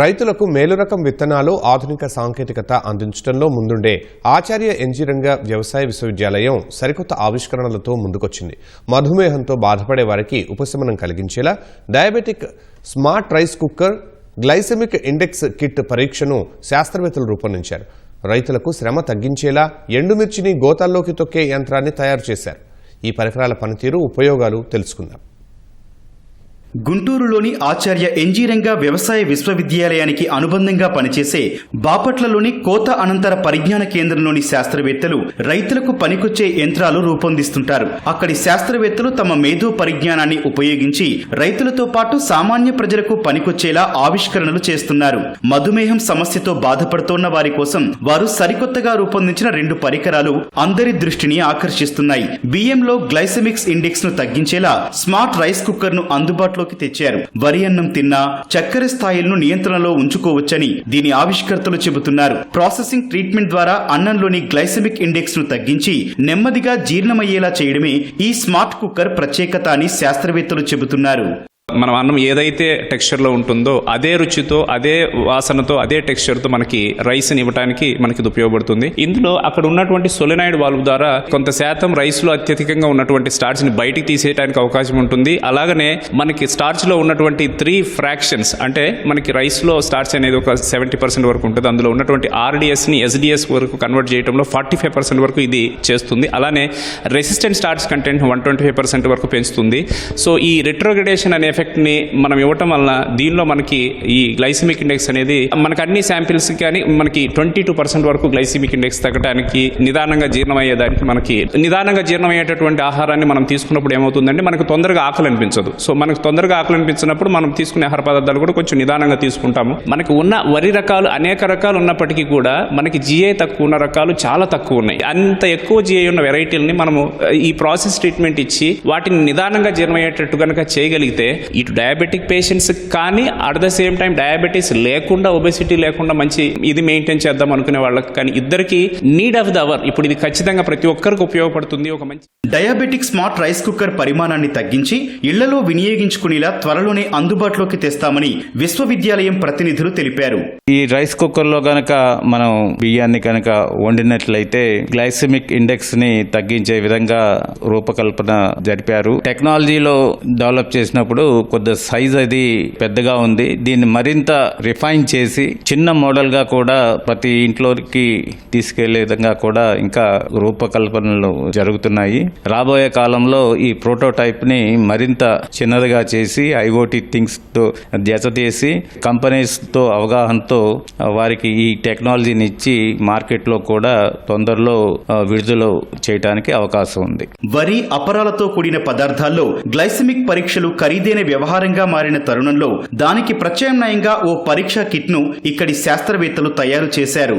రైతులకు మేలు రకం విత్తనాలు ఆధునిక సాంకేతికత అందించడంలో ముందుండే ఆచార్య ఎన్జీరంగ వ్యవసాయ విశ్వవిద్యాలయం సరికొత్త ఆవిష్కరణలతో ముందుకొచ్చింది. మధుమేహంతో బాధపడే వారికి ఉపశమనం కలిగించేలా diabetic smart rice cooker glycemic index kit పరీక్షను శాస్త్రవేత్తలు రూపొందించారు. రైతులకు శ్రమ తగ్గించేలా ఎండుమిర్చిని గోతాల్లోకి తొక్కే యంత్రాన్ని తయారు చేశారు. ఈ పరికరాల పనితీరు ఉపయోగాలు తెలుసుకుందాం. గుంటూరులోని ఆచార్య ఎంజీరంగ వ్యవసాయ విశ్వవిద్యాలయానికి అనుబంధంగా పనిచేసే బాపట్లలోని కోత అనంతర పరిజ్ఞాన కేంద్రంలోని శాస్త్రవేత్తలు రైతులకు పనికొచ్చే యంత్రాలు రూపొందిస్తుంటారు. అక్కడి శాస్త్రవేత్తలు తమ మేధో పరిజ్ఞానాన్ని ఉపయోగించి రైతులతో పాటు సామాన్య ప్రజలకు పనికొచ్చేలా ఆవిష్కరణలు చేస్తున్నారు. మధుమేహం సమస్యతో బాధపడుతోన్న వారి కోసం వారు సరికొత్తగా రూపొందించిన రెండు పరికరాలు అందరి దృష్టిని ఆకర్షిస్తున్నాయి. బియ్యంలో గ్లైసెమిక్స్ ఇండెక్స్ను తగ్గించేలా స్మార్ట్ రైస్ కుక్కర్ను అందుబాటులోకి తెచ్చారు. వరి అన్నం తిన్నా చక్కెర స్థాయిలను నియంత్రణలో ఉంచుకోవచ్చని దీని ఆవిష్కర్తలు చెబుతున్నారు. ప్రాసెసింగ్ ట్రీట్మెంట్ ద్వారా అన్నంలోని గ్లైసెమిక్ ఇండెక్స్ను తగ్గించి నెమ్మదిగా జీర్ణమయ్యేలా చేయడమే ఈ స్మార్ట్ కుక్కర్ ప్రత్యేకత అని శాస్త్రవేత్తలు చెబుతున్నారు. మనం అన్నం ఏదైతే టెక్స్చర్లో ఉంటుందో అదే రుచితో అదే వాసనతో అదే టెక్స్చర్తో మనకి రైస్ని ఇవ్వడానికి మనకి ఇది ఉపయోగపడుతుంది. ఇందులో అక్కడ ఉన్నటువంటి సొలినాయిడ్ వాల్వ్ ద్వారా కొంత శాతం రైస్లో అత్యధికంగా ఉన్నటువంటి స్టార్చ్ని బయటికి తీసేయడానికి అవకాశం ఉంటుంది. అలాగనే మనకి స్టార్చ్లో ఉన్నటువంటి త్రీ ఫ్రాక్షన్స్ అంటే మనకి రైస్లో స్టార్చ్ అనేది ఒక సెవెంటీ పర్సెంట్ వరకు ఉంటుంది. అందులో ఉన్నటువంటి ఆర్డిఎస్ని ఎస్డిఎస్ వరకు కన్వర్ట్ చేయడంలో ఫార్టీ ఫైవ్ పర్సెంట్ వరకు ఇది చేస్తుంది. అలానే resistant starch content one twenty five percent వరకు పెంచుతుంది. సో ఈ రిట్రోగ్రేడేషన్ అనే ఎఫెక్ట్ని మనం ఇవ్వటం వలన దీనిలో మనకి ఈ గ్లైసిమిక్ ఇండెక్స్ అనేది మనకి అన్ని శాంపిల్స్ కానీ మనకి ట్వంటీ టూ పర్సెంట్ వరకు గ్లైసిమిక్ ఇండెక్స్ తగ్గడానికి నిదానంగా జీర్ణమయ్యేదానికి మనకి నిదానంగా జీర్ణమయ్యేటటువంటి ఆహారాన్ని మనం తీసుకున్నప్పుడు ఏమవుతుందంటే మనకు తొందరగా ఆకలి అనిపించదు. సో మనకు తొందరగా ఆకలి అనిపించినప్పుడు మనం తీసుకునే ఆహార పదార్థాలు కూడా కొంచెం నిదానంగా తీసుకుంటాము. మనకు ఉన్న వరి రకాలు అనేక రకాలు ఉన్నప్పటికీ కూడా మనకి జిఐ తక్కువ ఉన్న రకాలు చాలా తక్కువ ఉన్నాయి. అంత ఎక్కువ జిఐ ఉన్న వెరైటీలని మనము ఈ ప్రాసెస్ ట్రీట్మెంట్ ఇచ్చి వాటిని నిదానంగా జీర్ణమయ్యేటట్టు కనుక చేయగలిగితే ఇటు డయాబెటిక్ పేషెంట్స్ కానీ at the same time diabetes లేకుండా ఒబెసిటీ లేకుండా మంచి ఇది మెయింటైన్ చేద్దాం అనుకునే వాళ్ళకి కానీ ఇద్దరికి నీడ్ ఆఫ్ ద అవర్ ఇప్పుడు ఇది ఖచ్చితంగా ప్రతి ఒక్కరికి ఉపయోగపడుతుంది. ఒక మంచి డయాబెటిక్ స్మార్ట్ రైస్ కుక్కర్ పరిమాణాన్ని తగ్గించి ఇళ్ళలో వినియోగించుకునేలా త్వరలోనే అందుబాటులోకి తెస్తామని విశ్వవిద్యాలయం ప్రతినిధులు తెలిపారు. ఈ రైస్ కుక్కర్లో గనక మనం బియ్యాన్ని కనుక వండినట్లయితే గ్లైసెమిక్ ఇండెక్స్ని తగ్గించే విధంగా రూపకల్పన జరిపారు. టెక్నాలజీలో డెవలప్ చేసినప్పుడు కొద్ది సైజ్ అది పెద్దగా ఉంది. దీన్ని మరింత రిఫైన్ చేసి చిన్న మోడల్గా కూడా ప్రతి ఇంట్లోకి తీసుకెళ్ళే విధంగా కూడా ఇంకా రూపకల్పనలు జరుగుతున్నాయి. రాబోయే కాలంలో ఈ ప్రోటోటైప్ని మరింత చిన్నదిగా చేసి ఐఓటీ థింగ్స్తో జత చేసి కంపెనీస్తో అవగాహనతో వారికి ఈ టెక్నాలజీని ఇచ్చి మార్కెట్లో కూడా తొందరలో విడుదల చేయడానికి అవకాశం ఉంది. వరి అపరాలతో కూడిన పదార్థాల్లో గ్లైసెమిక్ పరీక్షలు ఖరీదైన వ్యవహారంగా మారిన తరుణంలో దానికి ప్రత్యామ్నాయంగా ఓ పరీక్ష కిట్ను ఇక్కడి శాస్త్రవేత్తలు తయారు చేశారు.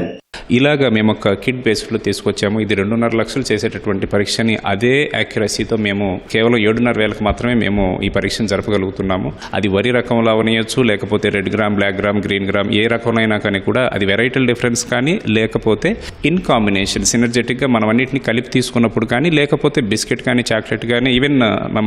ఇలాగా మేము ఒక కిట్ బేస్డ్లో తీసుకొచ్చాము. ఇది రెండున్నర లక్షలు చేసేటటువంటి పరీక్షని అదే యాక్యురసీతో మేము కేవలం ఏడున్నర వేలకు మాత్రమే మేము ఈ పరీక్షను జరపగలుగుతున్నాము. అది వరి రకంలో అవనియచ్చు లేకపోతే red gram black gram green gram ఏ రకమైనా కానీ కూడా అది వెరైటల్ డిఫరెన్స్ కానీ లేకపోతే ఇన్ కాంబినేషన్ సినర్జెటిక్గా మనం అన్నింటిని కలిపి తీసుకున్నప్పుడు కానీ లేకపోతే బిస్కెట్ కానీ చాక్లెట్ కానీ ఈవెన్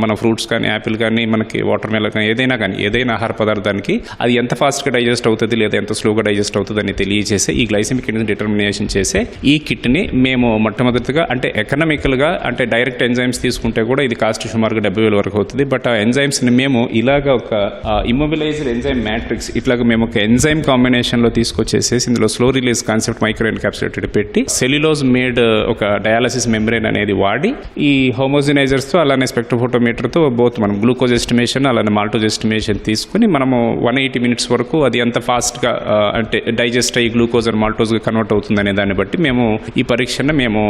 మన ఫ్రూట్స్ కానీ యాపిల్ కానీ మనకి వాటర్ మెలన్ కానీ ఏదైనా కానీ ఏదైనా ఆహార పదార్థానికి అది ఎంత ఫాస్ట్గా డైజెస్ట్ అవుతుంది లేదా ఎంత స్లోగా డైజెస్ట్ అవుతుంది అని తెలియజేసే ఈ గ్లైసెమిక్ డిటర్మినేషన్ చేసే ఈ కిట్ని మేము మొట్టమొదటిగా అంటే ఎకనామికల్గా అంటే డైరెక్ట్ ఎంజైమ్స్ తీసుకుంటే కూడా ఇది కాస్ట్ సుమారుగా డెబ్బై వేల వరకు అవుతుంది. బట్ ఆ ఎంజైమ్స్ని మేము ఇలాగ ఒక ఇమ్మొబిలైజ్డ్ ఎంజైమ్ మ్యాట్రిక్స్ ఇట్లాగ మేము ఒక ఎంజైమ్ కాంబినేషన్లో తీసుకొచ్చేసేసి ఇందులో slow release concept micro encapsulated పెట్టి సెల్యులోజ్ మేడ్ ఒక డయాలసిస్ మెంబ్రెయిన్ అనేది వాడి ఈ హోమోజినైజర్స్తో అలానే స్పెక్ట్రోఫోటోమీటర్తో బోత్ మనం గ్లూకోజ్ ఎస్టిమేషన్ అలానే మాల్టోజ్ ఎస్టిమేషన్ తీసుకుని మనము వన్ ఎయిటీ మినిట్స్ వరకు అది ఎంత ఫాస్ట్గా అంటే డైజెస్ట్ అయ్యి గ్లూకోజ్ అండ్ మాల్టోజ్గా కన్వర్ట్ అవుతుందనే దాన్ని బట్టి మేము ఈ పరీక్షను మేము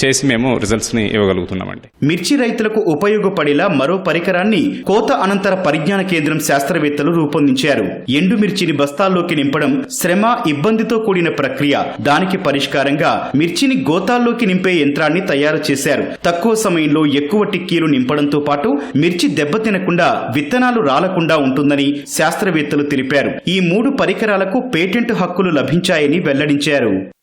చేసి మేము రిజల్ట్స్ని ఇవ్వగలుగుతున్నామండి. మిర్చి రైతులకు ఉపయోగపడేలా మరో పరికరాన్ని కోత అనంతర పరిజ్ఞాన కేంద్రం శాస్త్రవేత్తలు రూపొందించారు. ఎండు మిర్చిని బస్తాల్లోకి నింపడం శ్రమ ఇబ్బందితో కూడిన ప్రక్రియ. దానికి పరిష్కారంగా మిర్చిని గోతాల్లోకి నింపే యంత్రాన్ని తయారు చేశారు. తక్కువ సమయంలో ఎక్కువ టిక్కీలు నింపడంతో పాటు మిర్చి దెబ్బతినకుండా విత్తనాలు రాలకుండా ఉంటుందని శాస్త్రవేత్తలు తెలిపారు. ఈ మూడు పరికరాలకు పేటెంట్ హక్కులు లభించాయని వెల్లడించారు. zero.